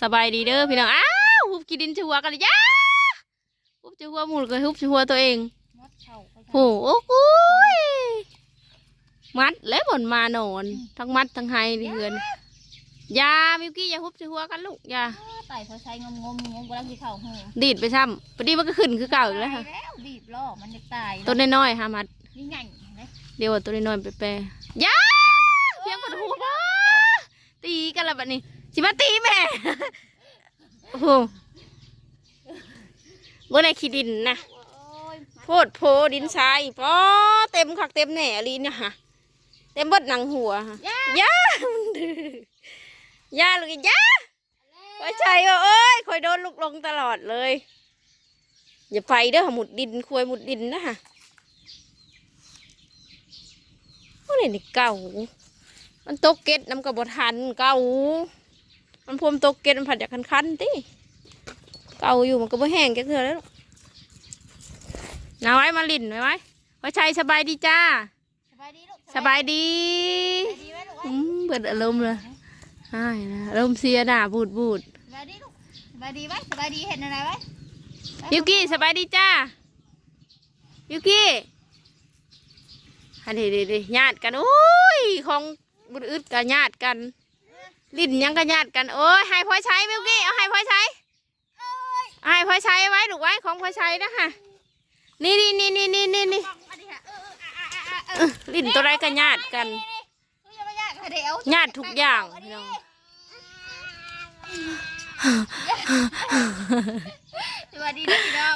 สบายดีเด้อพี่น้อง อ้าวหุบกินดินชัวกันเลยจ้าหุบจะหัวหมุนก็หุบจะหัวตัวเองมดเข่าไปโหโอ้โหยมัดและบนมานอนทั้งมัดทั้งไฮนี่เฮือนอยามิวกี้อย่าหุบจะหัวกันลูกอย่าไต่เขาใช้งมงมงมกำลังที่เข่าหูดีดไปซ้ำพอดีมันก็ขึ้นคือเก่าอีกแล้วค่ะตายแล้วบีบล่อมันจะตายตัวน้อยๆฮะมัดนี่ไงนะเดี๋ยวเอาตัวน้อยๆไปแปรอยาเพียงปวดหัวมาตีกันและบัดนี้ สิมาตีแม่ โอ้โหเมื่อไหรขี้ดินนะโอ้ยโพดโพดินทรายปอเต็มคักเต็มแหน่ลีเนี่ยฮะเต็มเบดหนังหัวฮะย่ามันดื้อย่าลูกอีย่าไว้ใจว่าเอ้ยคอยโดนลูกลงตลอดเลย อย่าไปเด้อหมุดดินควยหมุดดินนะฮะพวกนี้นี่เก่า มันตกเก็ตน้ำกระบทันเก่า มันพรมตกเก็ตมันผัดจากคันๆติเก่าอยู่มันก็บ่แห้งแกเถื่อแล้วนาไว้มาลินไว้ไว้ไว้ชัยสบายดีจ้า สบายดีลูกสบายดีสบายดีไหมลูกอืมเปิดอารมณ์เลยใช่นะอารมณ์เสียหน้าบูดบูดสบายดีลูกสบายดีไหมสบายดีเห็นอะไรไหมยูกี้สบายดีจ้ายูกี้อันนี้ดีดีญาติกันโอ้ยของบุญอึดกับญาติกัน ลิ้นยังกับญาติกันโอ้ยให้พ่อใช้มิวกี้เอาให้พ่อใช้เอาให้พ่อใช้ไว้ลูกไว้ของพ่อใช้นะฮะนี่นี่นี่นี่นี่นี่นี่ฟังอันนี้ค่ะเออเอออะอะอะเอเอออลิ้นตัวไรกับญาติกันนี่นี่นี่อย่ามาญาติค่ะเดี๋ยวญาติทุกอย่างพี่น้องสวัสดีนะพี่น้อง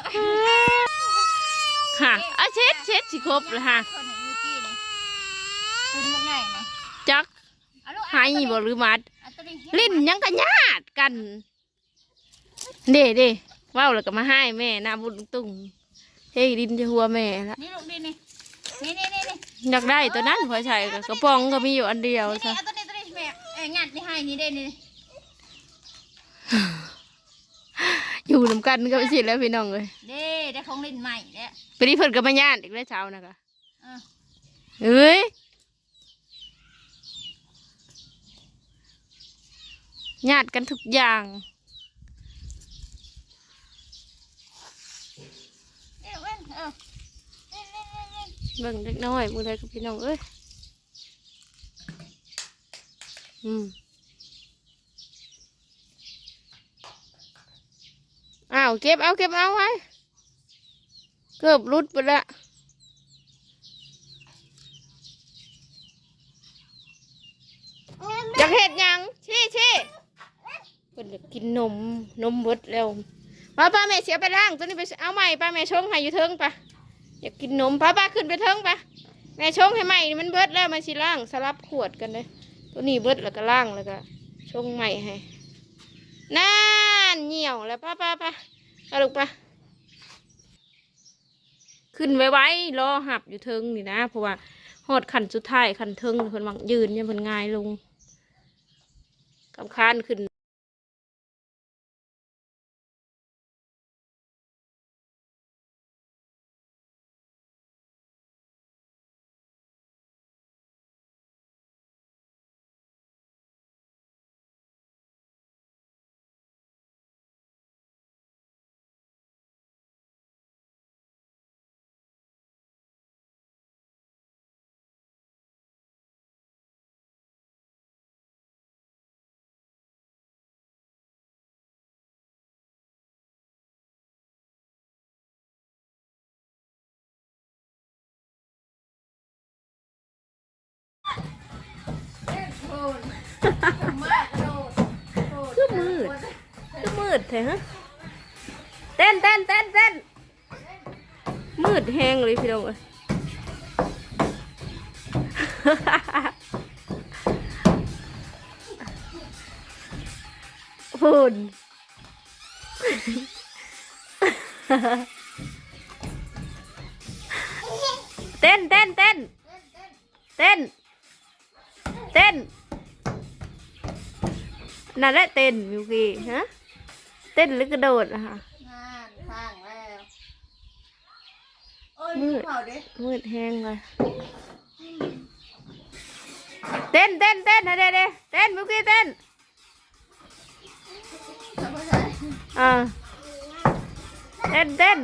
ฮะอะเช็ดเช็ดสิครบเลยฮะคนไหนมิวกี้นี่คุณมันไงนะจักเอาลูกหายบ่หรือมัดเอาตัวนี้ ลิ้นยังกันญาติกันเด้เด้ว้าวแล้วก็มาให้แม่หน้าบุญตุงเฮ้ยดินจะหัวแม่ละนี่ลูกนี่นี่นี่นี่นี่นี่อยากได้ตัวนั้นพอใช่ก็กระป๋องก็มีอยู่อันเดียวนี่ซะเอาตัวนี้ตัวนี้แม่เอ้ยงัดนี่ให้นี่เด้นี่อยู่นำกันก็ไปสิแล้วพี่น้องเลยเด้ได้ของเล่นใหม่แล้วไปนี้เพิ่นก็มาญาติอีกแล้วเช้านะคะเออเอ้ย ญาติกันทุกอย่างเบิ่งเล็กน้อยมือใดกับพี่น้องเอ้ยอืมอ้าวเก็บเอาเก็บเอาไว้เกือบรุดไปละอยากเห็ดยัง พิ่นอยากกินนมนมเบิดแล้วป้าป้าแม่เสียไปล่างตัวนี้ไปเอาใหม่ป้าแม่ชงให้อยู่เทิงปะอยากกินนมป้าป้าขึ้นไปเทิงปะแม่ชงให้ใหม่นี่มันเบิดแล้วมันสิล่างสลับขวดกันเลยตัวนี้เบิดแล้วก็ล่างแล้วก็ชงใหม่ให้นั่นเหี่ยวแล้วป้าป้าป้าเอาลูกป้าขึ้นไว้ไว้รอหับอยู่เทิงนี่นะเพราะว่าหอดขันสุดท้ายขันเทิงเพิ่นวังยืนเนี่ยเพิ่นง่ายลงกำคานขึ้น คือมืดคือมืดแท้ฮะเต้นเต้นเต้นเต้นมืดแห้งเลยพี่น้องเอ้ยฝุ่นเต้นเต้นเต้นเต้นเต้น นั่นแหละเต้นมิวกี้ฮะ เต้นหรือกระโดดอะค่ะงานสร้างแล้วโอ้ยมืดเผาเด้มืดแห้งเลยเต้นเต้นเต้นนะเด้เด้เต้นมิวกี้เต้นอ่าเต้นเต้น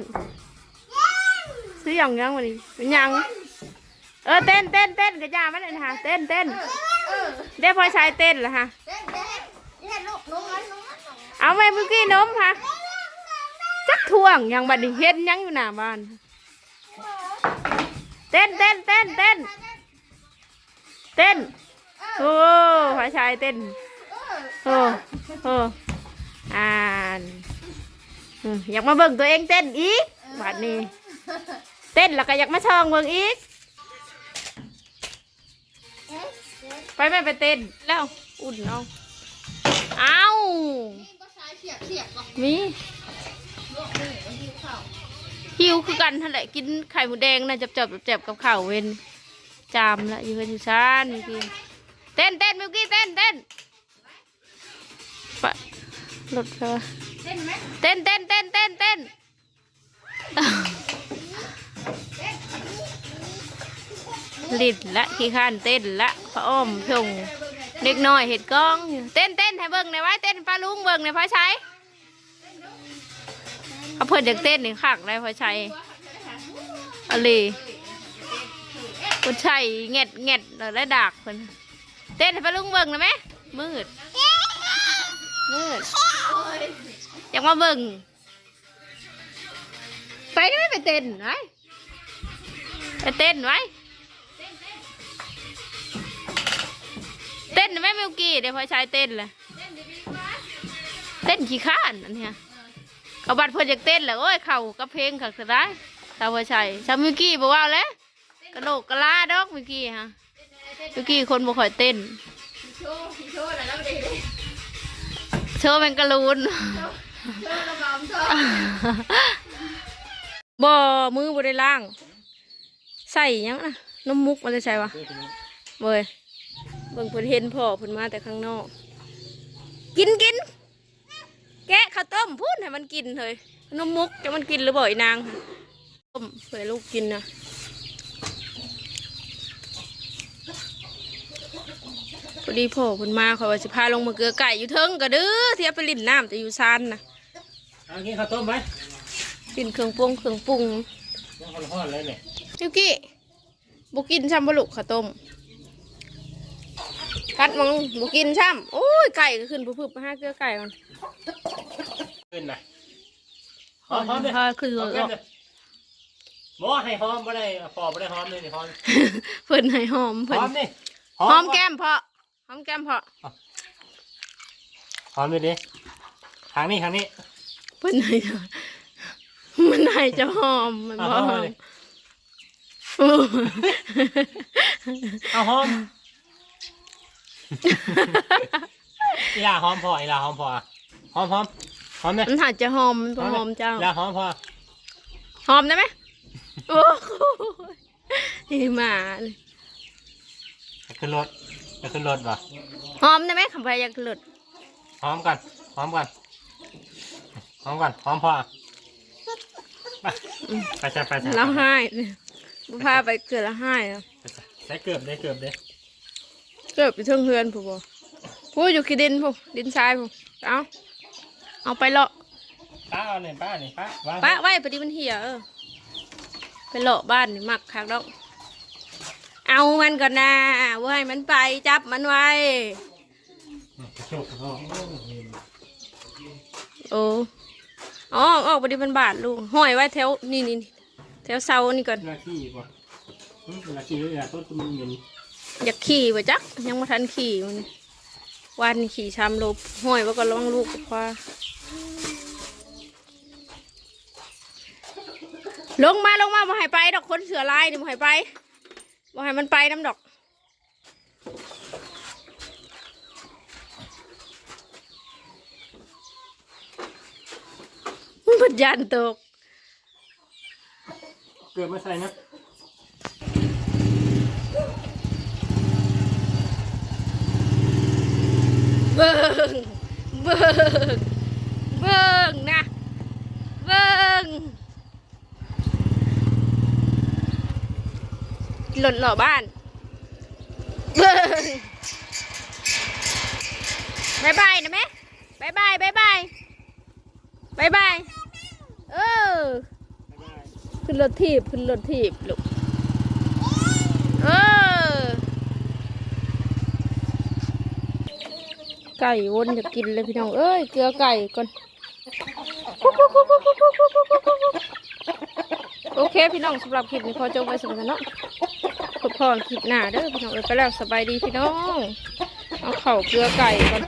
ซื้อหยังยังวันนี้ยังเออเต้นเต้นเต้นกระยามันเลยนะฮะเต้นเต้นเออเดี๋ยวพอชายเต้นเหรอฮะ เอาไปเมื่อกี้นมค่ะจักท่วงยังบัดนี้เฮ็ดยังอยู่หน้าบ้าน เต้นเต้นเต้นเต้นเต้นโอ้พอชายเต้นโอ้โอ้อ่านอยากมาเบิ่งตัวเองเต้นอีกบัดนี้ เต้นแล้วก็อยากมาชองเบิ่งอีกไปไม่ไปเต้นแล้วอุ่นเอาเอา มีลูกนี่มันกินข้าวหิวคือกันท่านแหละกินไข่หมูแดงนะจับจับจับกับข้าวเวนจามละอยู่กันอยู่ชานมิวกี้เต้นเต้นมิวกี้เต้นเต้นไปรถไปวะเต้นไหมเต้นเต้นเต้นเต้นเต้นลิดละขี้ข้านเต้นละพระอ้อมพง เด็กน้อยเห็ดกล้องอยู่เต้นเต้นให้เบิ่งในอยไว้เต้นปลาลุงเบิ่งในอยพระชัยเอาเพิ่นอยากเต้นหนี่คักได้พระชัยอะไรพระชัยเงียดเงียดแล้วด้ดากเพิ่นเต้นให้ปลาลุงเบิ่งนะไหมมืดมืดอยากมาเบิ่งไปได้ไหมไปเต้นไว้ไปเต้นไว้ เต้นไหมมิวกี้เดี๋ยวพอชายเต้นเลยเต้นขี้ข้านอันเนี้ยเขาบัดเพิ่นอยากเต้นแหละโอ้ยเข่ากับเพลงขักสได้ชาวพอชัยชาวมิวกี้บอกว่าแล้วกระโดดกระลาดอกมิวกี้ฮะมิวกี้คนบ่ค่อยเต้นโชว์โชว์แล้วเด็กโชว์เป็นกระลูนโชว์ระบำโชว์บ่ มือบ่ได้ล้าง ใส่หยังนะน้ำมุกมันจะใส่วะเว้ย เบิ่งเพิ่นเห็นพ่อเพิ่นมาแต่ข้างนอก กินกิน แกะข้าวต้มพูดให้มันกินเถอะน้ำมุกจะมันกินหรือบ่อีนางต้มเพื่อให้ลูกกินนะพอดีพ่อเพิ่นมาเขาว่าสิพาลงมาเกลือไก่อยู่เทิงก็เด้อเทียบไปลิ้นน้ำแต่อยู่ซานนะเอางี้ข้าวต้มไหมกินเครื่องปรุงเครื่องปรุงยังร้อนๆเลยเนี่ยยูกิบุกินช่ำบลุกข้าวต้ม กัดมังบุกินช่ำโอ้ยไก่ก็ขึ้นพึบๆมาห้าเกลือไก่มันขึ้นนะหอมหอมเลยพาขึ้นหรอมถกัอนอกเลยบ่ให้หอมบ่ได้พอบ่ได้หอมเลยนี่หอมเพิ่นให้หอมหเพิ่นอมนี่หอมแก้มเพาะหอมแก้มเพาะหอมเลยดิทางนี้ทางนี้เพิ่นให้มันให้จะหอมมันเอาบ่หอมหอมเลยโอ้เอาหอม อีลาหอมพออีลาหอมพอหอมหอมหอมเนี่ยมันหาจะหอมมันบ่หอมเจ้าอีลาหอมพอหอมได้ไหมโอ้โหนี่มาเลยจะขึ้นรถจะขึ้นรถป่ะหอมได้ไหมคำพายอยากหลุดหอมกันหอมกันหอมกันหอมพอไปไปใช่ไปใช่แล้วให้เลยบ่พาไปเกิดแล้วให้อะใส่เกือบได้เกือบได้ เกิดไปเทิงเฮือนผู้บ่ผู้อยู่ขี้ดินผู้ดินทรายผู้เอาเอาไปเลาะป้าเอาเนี่ยป้าเนี่ยป้าว่างปะไว้พอดีมันเหี่ยเออไปเลาะบ้านนี่มักคักดอกเอามันก่อนนะว่าให้มันไปจับมันไว้โชคเขาโอ้อ๋อออกพอดีมันบาดลูกห้อยไว้แถวนี่นี่นี่แถวเสานี่ก่อนหน้าที่ป่ะหน้าที่เลยอะต้นมันเหม็น อยากขี่ไปจัก ยังไมาทันขี่มันวันขี่ชามลบห้อยว่าก็ระวังลูกกับพ่อลงมาลงมาบ่ให้ไปดอกคนเสือลายนี่บ่ให้ไปบ่ให้มันไปน้ำดอก มันยันตก เกือบม่ใส่นะ เบิ่งเบิ่งเบิ่งนะเบิ่งหล่นหล่อบ้านเบิ่งบายบายนะแม่บายบายบายบายบายบายเออขึ้นรถถีบขึ้นรถถีบลูกเออ ไก่วนอยากกินเลยพี่น้องเอ้ยเกลือไก่ก่อนโอเคพี่น้องสำหรับคลิปนี้พอจบไปสำหรับเนาะพบพอคลิปหน้าเด้อพี่น้องเอ้ยไปแล้วสบายดีพี่น้องเอาเข่าเกลือไก่ก่อน